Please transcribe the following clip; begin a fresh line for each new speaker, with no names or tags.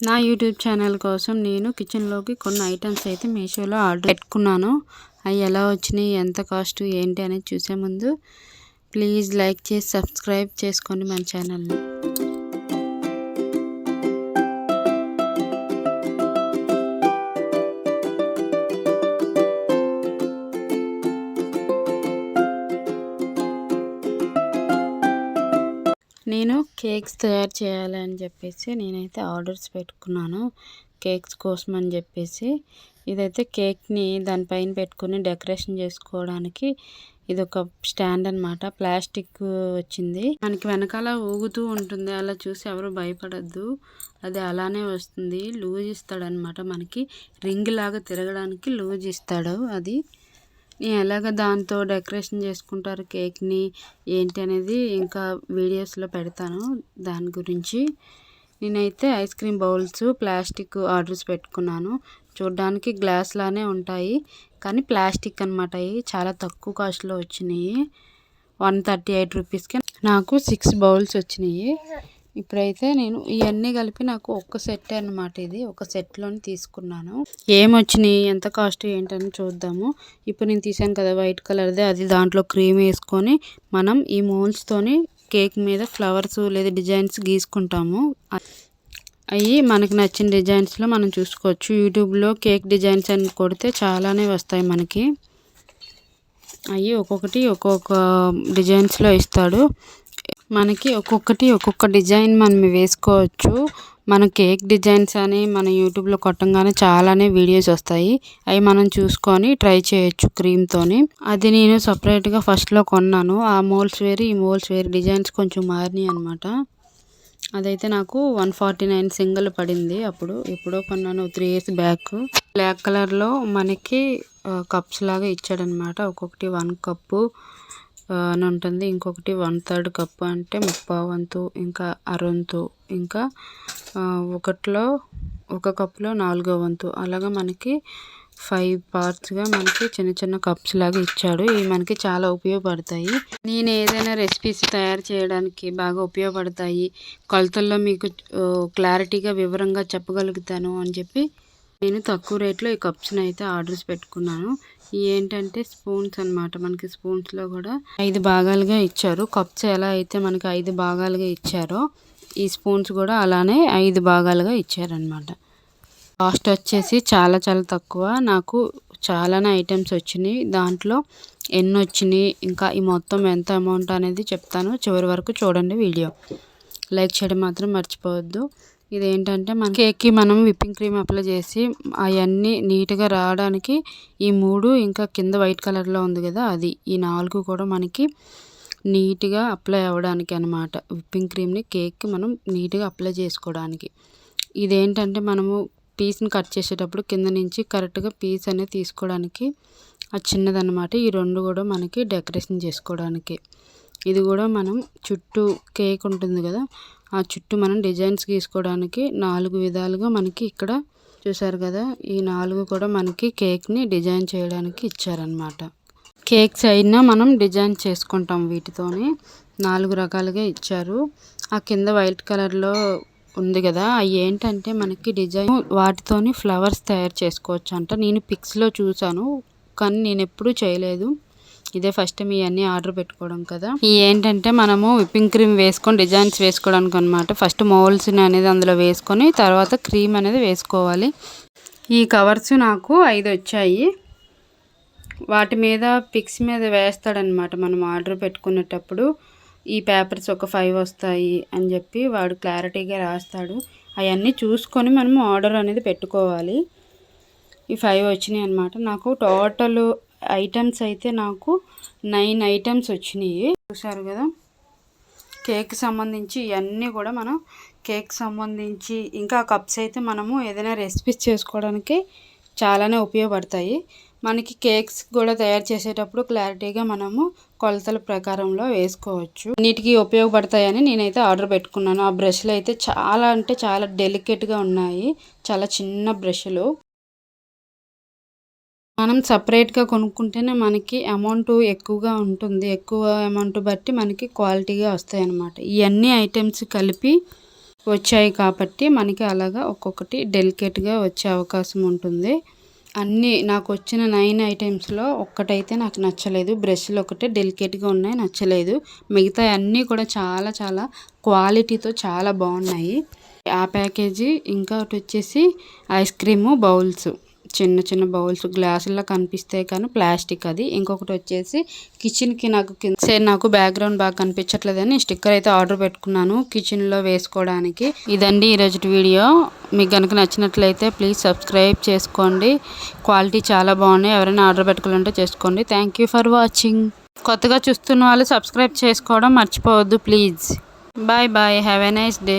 నా YouTube channel కోసం నేను కిచెన్లోకి కొన్ని ఐటమ్స్ అయితే మీషోలో ఆర్డర్ పెట్టుకున్నాను. అవి ఎలా వచ్చినాయి ఎంత కాస్ట్ ఏంటి అనేది చూసే ముందు ప్లీజ్ లైక్ చేసి సబ్స్క్రైబ్ చేసుకోండి మన ఛానల్ని. కేక్స్ తయారు చేయాలని చెప్పేసి నేనైతే ఆర్డర్స్ పెట్టుకున్నాను. కేక్స్ కోసం అని చెప్పేసి ఇదైతే కేక్ని దానిపైన పెట్టుకుని డెకరేషన్ చేసుకోవడానికి ఇది ఒక స్టాండ్ అనమాట ప్లాస్టిక్ వచ్చింది. మనకి వెనకాల ఊగుతూ ఉంటుంది. అలా చూసి ఎవరు భయపడద్దు. అది అలానే వస్తుంది. లూజ్ ఇస్తాడనమాట మనకి. రింగ్ లాగా తిరగడానికి లూజ్ ఇస్తాడు అది. ఎలాగ దాంతో డెకరేషన్ చేసుకుంటారు కేక్ని ఏంటి అనేది ఇంకా వీడియోస్లో పెడతాను దాని గురించి. నేనైతే ice cream bowls plastic orders పెట్టుకున్నాను. చూడ్డానికి గ్లాస్ లానే ఉంటాయి కానీ ప్లాస్టిక్ అనమాట అవి చాలా తక్కువ కాస్ట్లో వచ్చినాయి. వన్ థర్టీ ఎయిట్ రూపీస్కి నాకు సిక్స్ బౌల్స్ వచ్చినాయి. ఇప్పుడైతే నేను ఇవన్నీ కలిపి నాకు ఒక్క సెట్ అనమాట ఇది. ఒక సెట్లోని తీసుకున్నాను. ఏమొచ్చినాయి ఎంత కాస్ట్ ఏంటని చూద్దాము. ఇప్పుడు నేను తీసాను కదా వైట్ కలర్ది. అది దాంట్లో క్రీమ్ వేసుకొని మనం ఈ మోల్స్తోని కేక్ మీద ఫ్లవర్స్ లేదా డిజైన్స్ గీసుకుంటాము. అవి మనకి నచ్చిన డిజైన్స్లో మనం చూసుకోవచ్చు. యూట్యూబ్లో కేక్ డిజైన్స్ అని కొడితే చాలానే వస్తాయి మనకి. అవి ఒక్కొక్కటి ఒక్కొక్క డిజైన్స్లో ఇస్తాడు. మనకి ఒక్కొక్కటి ఒక్కొక్క డిజైన్ మనం వేసుకోవచ్చు. మన కేక్ డిజైన్స్ అని మన యూట్యూబ్లో కొట్టంగానే చాలానే వీడియోస్ వస్తాయి. అవి మనం చూసుకొని ట్రై చేయొచ్చు క్రీమ్తోని అది నేను సపరేట్గా ఫస్ట్లో కొన్నాను. ఆ మోల్స్ వేరు ఈ మోల్స్ వేరు డిజైన్స్ కొంచెం మారినాయి అనమాట అదైతే నాకు వన్ ఫార్టీ నైన్ సింగిల్ పడింది అప్పుడు. ఎప్పుడో కొన్నాను త్రీ ఇయర్స్ బ్యాక్ బ్లాక్ కలర్లో మనకి కప్స్ లాగా ఇచ్చాడనమాట ఒక్కొక్కటి వన్ కప్పు అని ఉంటుంది. ఇంకొకటి వన్ థర్డ్ కప్పు అంటే ముప్పావు వంతు ఇంకా అరొంతు ఇంకా ఒకటిలో ఒక కప్పులో నాలుగో వంతు అలాగా మనకి ఫైవ్ పార్ట్స్గా మనకి చిన్న చిన్న కప్స్ లాగా ఇచ్చాడు. ఇవి మనకి చాలా ఉపయోగపడతాయి. నేను ఏదైనా రెసిపీస్ తయారు చేయడానికి బాగా ఉపయోగపడతాయి. కొలతల్లో మీకు క్లారిటీగా వివరంగా చెప్పగలుగుతాను అని చెప్పి నేను తక్కువ రేట్లో ఈ కప్స్ని అయితే ఆర్డర్స్ పెట్టుకున్నాను. ఏంటంటే స్పూన్స్ అనమాట మనకి స్పూన్స్లో కూడా ఐదు భాగాలుగా ఇచ్చారు. కప్స్ ఎలా అయితే మనకి ఐదు భాగాలుగా ఇచ్చారో ఈ స్పూన్స్ కూడా అలానే ఐదు భాగాలుగా ఇచ్చారనమాట కాస్ట్ వచ్చేసి చాలా చాలా తక్కువ. నాకు చాలానే ఐటమ్స్ వచ్చినాయి. దాంట్లో ఎన్ని వచ్చినాయి ఇంకా ఈ మొత్తం ఎంత అమౌంట్ అనేది చెప్తాను. చివరి వరకు చూడండి వీడియో. లైక్ చేయడం మాత్రం మర్చిపోవద్దు. ఇదేంటంటే మన కేక్కి మనం విప్పింగ్ క్రీమ్ అప్లై చేసి అవన్నీ నీట్గా రావడానికి ఈ మూడు ఇంకా కింద వైట్ కలర్లో ఉంది కదా అది. ఈ నాలుగు కూడా మనకి నీట్గా అప్లై అవ్వడానికి అనమాట విప్పింగ్ క్రీమ్ని కేక్కి మనం నీట్గా అప్లై చేసుకోవడానికి. ఇదేంటంటే మనము పీస్ని కట్ చేసేటప్పుడు కింద నుంచి కరెక్ట్గా పీస్ అనేది తీసుకోవడానికి అది చిన్నదన్నమాట. ఈ రెండు కూడా మనకి డెకరేషన్ చేసుకోవడానికి. ఇది కూడా మనం చుట్టూ కేక్ ఉంటుంది కదా ఆ చుట్టూ మనం డిజైన్స్ గీసుకోవడానికి నాలుగు విధాలుగా మనకి ఇక్కడ చూసారు కదా ఈ నాలుగు కూడా మనకి కేక్ని డిజైన్ చేయడానికి ఇచ్చారనమాట కేక్స్ అయినా మనం డిజైన్ చేసుకుంటాం వీటితోని. నాలుగు రకాలుగా ఇచ్చారు. ఆ కింద వైట్ కలర్లో ఉంది కదా అవి ఏంటంటే మనకి డిజైన్ వాటితోని ఫ్లవర్స్ తయారు చేసుకోవచ్చు అంట నేను పిక్స్లో చూసాను కానీ నేను ఎప్పుడూ చేయలేదు. ఇదే ఫస్ట్ మీ అన్ని ఆర్డర్ పెట్టుకోవడం కదా. ఈ ఏంటంటే మనము విప్పింగ్ క్రీమ్ వేసుకొని డిజైన్స్ వేసుకోవడానికి అనమాట ఫస్ట్ మోల్స్ అనేది అందులో వేసుకొని తర్వాత క్రీమ్ అనేది వేసుకోవాలి. ఈ కవర్స్ నాకు ఐదు వచ్చాయి. వాటి మీద పిక్స్ మీద వేస్తాడనమాట మనం ఆర్డర్ పెట్టుకునేటప్పుడు. ఈ పేపర్స్ ఒక ఫైవ్ వస్తాయి అని చెప్పి వాడు క్లారిటీగా రాస్తాడు. అవన్నీ చూసుకొని మనము ఆర్డర్ అనేది పెట్టుకోవాలి. ఈ ఫైవ్ వచ్చినాయి అనమాట నాకు టోటల్ ఐటమ్స్ అయితే నాకు నైన్ ఐటమ్స్ వచ్చినాయి. చూసారు కదా? కేక్ సంబంధించి ఇవన్నీ కూడా మనం కేక్ సంబంధించి ఇంకా కప్స్ అయితే మనము ఏదైనా రెసిపీస్ చేసుకోవడానికి చాలానే ఉపయోగపడతాయి. మనకి కేక్స్ కూడా తయారు చేసేటప్పుడు క్లారిటీగా మనము కొలతల ప్రకారంలో వేసుకోవచ్చు. నీటికి ఉపయోగపడతాయని నేనైతే ఆర్డర్ పెట్టుకున్నాను. ఆ బ్రష్లు అయితే చాలా అంటే చాలా డెలికేట్గా ఉన్నాయి. చాలా చిన్న బ్రష్లు. మనం సపరేట్గా కొనుక్కుంటేనే మనకి అమౌంట్ ఎక్కువగా ఉంటుంది. ఎక్కువ అమౌంట్ బట్టి మనకి క్వాలిటీగా వస్తాయి అన్నమాట ఇవన్నీ ఐటమ్స్ కలిపి వచ్చాయి కాబట్టి మనకి అలాగా ఒక్కొక్కటి డెలికేట్గా వచ్చే అవకాశం ఉంటుంది. అన్నీ నాకు వచ్చిన నైన్ ఐటమ్స్లో ఒక్కటైతే నాకు నచ్చలేదు. బ్రష్లు ఒకటే డెలికేట్గా ఉన్నాయి నచ్చలేదు. మిగతా అన్నీ కూడా చాలా చాలా క్వాలిటీతో చాలా బాగున్నాయి. ఆ ప్యాకేజీ ఇంకా ఒకటి వచ్చేసి ఐస్ క్రీము బౌల్స్. చిన్న చిన్న బౌల్స్ గ్లాసుల్లో కనిపిస్తాయి కానీ ప్లాస్టిక్ అది. ఇంకొకటి వచ్చేసి కిచెన్కి నాకు కింద సరే నాకు బ్యాక్గ్రౌండ్ బాగా కనిపించట్లేదని స్టిక్కర్ అయితే ఆర్డర్ పెట్టుకున్నాను కిచెన్లో వేసుకోవడానికి. ఇదండి ఈరోజు వీడియో. మీకు కనుక నచ్చినట్లయితే ప్లీజ్ సబ్స్క్రైబ్ చేసుకోండి. క్వాలిటీ చాలా బాగున్నాయి. ఎవరైనా ఆర్డర్ పెట్టుకోవాలంటే చేసుకోండి. Thank you for watching. కొత్తగా చూస్తున్న వాళ్ళు సబ్స్క్రైబ్ చేసుకోవడం మర్చిపోవద్దు please. Bye bye. Have a nice day.